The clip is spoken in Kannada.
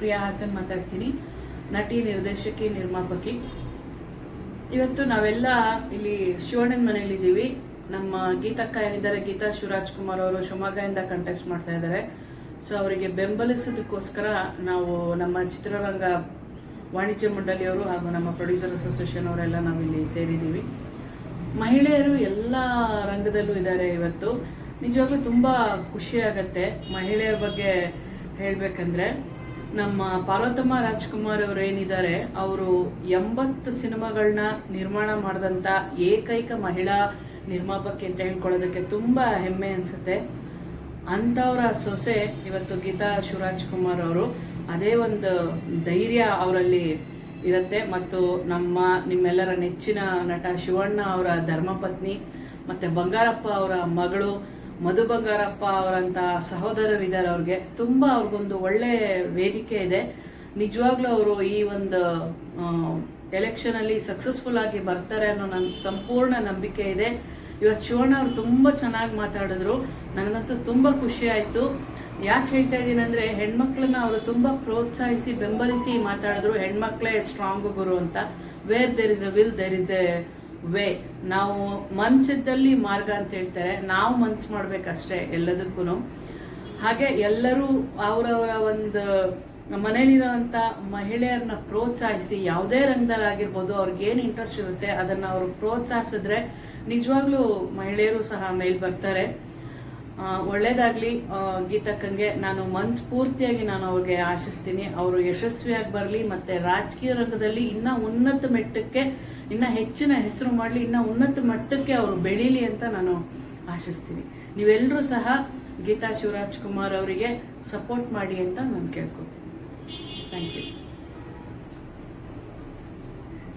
ಪ್ರಿಯಾ ಹಾಸನ್ ಮಾತಾಡ್ತೀನಿ. ನಟಿ, ನಿರ್ದೇಶಕಿ, ನಿರ್ಮಾಪಕಿ. ಇವತ್ತು ನಾವೆಲ್ಲ ಇಲ್ಲಿ ಶಿವಣ್ಣನ ಮನೆಯಲ್ಲಿದ್ದೀವಿ ನಮ್ಮ ಗೀತಕ್ಕ ಏನಿದ್ದಾರೆ, ಗೀತಾ ಶಿವರಾಜ್ ಕುಮಾರ್ ಅವರು ಶಿವಮೊಗ್ಗದಿಂದ ಕಂಟೆಸ್ಟ್ ಮಾಡ್ತಾ ಇದ್ದಾರೆ. ಸೊ ಅವರಿಗೆ ಬೆಂಬಲಿಸೋದಕ್ಕೋಸ್ಕರ ನಾವು ನಮ್ಮ ಚಿತ್ರರಂಗ ವಾಣಿಜ್ಯ ಮಂಡಳಿಯವರು ಹಾಗೂ ನಮ್ಮ ಪ್ರೊಡ್ಯೂಸರ್ ಅಸೋಸಿಯೇಷನ್ ಅವರೆಲ್ಲ ನಾವಿಲ್ಲಿ ಸೇರಿದ್ದೀವಿ. ಮಹಿಳೆಯರು ಎಲ್ಲ ರಂಗದಲ್ಲೂ ಇದ್ದಾರೆ ಇವತ್ತು. ನಿಜವಾಗ್ಲೂ ತುಂಬ ಖುಷಿ ಆಗತ್ತೆ ಮಹಿಳೆಯರ ಬಗ್ಗೆ ಹೇಳಬೇಕಂದ್ರೆ, ನಮ್ಮ ಪಾರ್ವತಮ್ಮ ರಾಜ್ಕುಮಾರ್ ಅವರು ಏನಿದ್ದಾರೆ, ಅವರು ಎಂಬತ್ತು ಸಿನಿಮಾಗಳನ್ನ ನಿರ್ಮಾಣ ಮಾಡಿದಂಥ ಏಕೈಕ ಮಹಿಳಾ ನಿರ್ಮಾಪಕಿ ಅಂತ ಹೇಳ್ಕೊಳ್ಳೋದಕ್ಕೆ ತುಂಬ ಹೆಮ್ಮೆ ಅನ್ಸುತ್ತೆ. ಅಂಥವರ ಸೊಸೆ ಇವತ್ತು ಗೀತಾ ಶಿವರಾಜ್ ಕುಮಾರ್ ಅವರು, ಅದೇ ಒಂದು ಧೈರ್ಯ ಅವರಲ್ಲಿ ಇರುತ್ತೆ. ಮತ್ತು ನಮ್ಮ, ನಿಮ್ಮೆಲ್ಲರ ನೆಚ್ಚಿನ ನಟ ಶಿವಣ್ಣ ಅವರ ಧರ್ಮಪತ್ನಿ, ಮತ್ತೆ ಬಂಗಾರಪ್ಪ ಅವರ ಮಗಳು ಮಧು ಬಂಗಾರಪ್ಪ ಅವರಂತ ಸಹೋದರರಿದ್ದಾರೆ ಅವ್ರಿಗೆ. ತುಂಬಾ ಅವ್ರಿಗೊಂದು ಒಳ್ಳೆ ವೇದಿಕೆ ಇದೆ. ನಿಜವಾಗ್ಲೂ ಅವರು ಈ ಒಂದು ಎಲೆಕ್ಷನ್ ಅಲ್ಲಿ ಸಕ್ಸಸ್ಫುಲ್ ಆಗಿ ಬರ್ತಾರೆ ಅನ್ನೋ ನನ್, ಸಂಪೂರ್ಣ ನಂಬಿಕೆ ಇದೆ. ಇವತ್ತು ಶಿವಣ್ಣ ಅವ್ರು ತುಂಬಾ ಚೆನ್ನಾಗಿ ಮಾತಾಡಿದ್ರು. ನನಗಂತೂ ತುಂಬಾ ಖುಷಿ ಆಯ್ತು. ಯಾಕೆ ಹೇಳ್ತಾ ಇದ್ದೀನಿ ಅಂದ್ರೆ, ಹೆಣ್ಮಕ್ಳನ್ನ ಅವರು ತುಂಬಾ ಪ್ರೋತ್ಸಾಹಿಸಿ, ಬೆಂಬಲಿಸಿ ಮಾತಾಡಿದ್ರು. ಹೆಣ್ಮಕ್ಳೇ ಸ್ಟ್ರಾಂಗ್ ಗುರು ಅಂತ. Where there is a will there is a way, ನಾವು ಮನ್ಸಿದ್ದಲ್ಲಿ ಮಾರ್ಗ ಅಂತ ಹೇಳ್ತಾರೆ. ನಾವು ಮನ್ಸು ಮಾಡ್ಬೇಕಷ್ಟೇ ಎಲ್ಲದಕ್ಕೂ ಹಾಗೆ ಎಲ್ಲರೂ ಅವರವರ ಒಂದು ಮನೇಲಿರುವಂತ ಮಹಿಳೆಯರನ್ನ ಪ್ರೋತ್ಸಾಹಿಸಿ, ಯಾವುದೇ ರಂಗದಲ್ಲಾಗಿರ್ಬೋದು ಅವ್ರಿಗೆ ಏನು ಇಂಟ್ರೆಸ್ಟ್ ಇರುತ್ತೆ ಅದನ್ನ ಅವರು ಪ್ರೋತ್ಸಾಹಿಸಿದ್ರೆ ನಿಜವಾಗ್ಲೂ ಮಹಿಳೆಯರು ಸಹ ಮೇಲ್ ಬರ್ತಾರೆ. ಒಳ್ಳೇದಾಗ್ಲಿ ಗೀತಕ್ಕಂಗೆ ನಾನು ಮನಸ್ಫೂರ್ತಿಯಾಗಿ ನಾನು ಅವ್ರಿಗೆ ಆಶಿಸ್ತೀನಿ. ಅವರು ಯಶಸ್ವಿಯಾಗಿ ಬರಲಿ, ಮತ್ತೆ ರಾಜಕೀಯ ರಂಗದಲ್ಲಿ ಇನ್ನ ಉನ್ನತ ಮಟ್ಟಕ್ಕೆ, ಇನ್ನ ಹೆಚ್ಚಿನ ಹೆಸರು ಮಾಡಲಿ, ಇನ್ನ ಉನ್ನತ ಮಟ್ಟಕ್ಕೆ ಅವರು ಬೆಳೀಲಿ ಅಂತ ನಾನು ಆಶಿಸ್ತೀನಿ. ನೀವೆಲ್ಲರೂ ಸಹ ಗೀತಾ ಶಿವರಾಜ್ ಕುಮಾರ್ ಅವರಿಗೆ ಸಪೋರ್ಟ್ ಮಾಡಿ ಅಂತ ನಾನು ಕೇಳ್ಕೊತೀನಿ. Thank you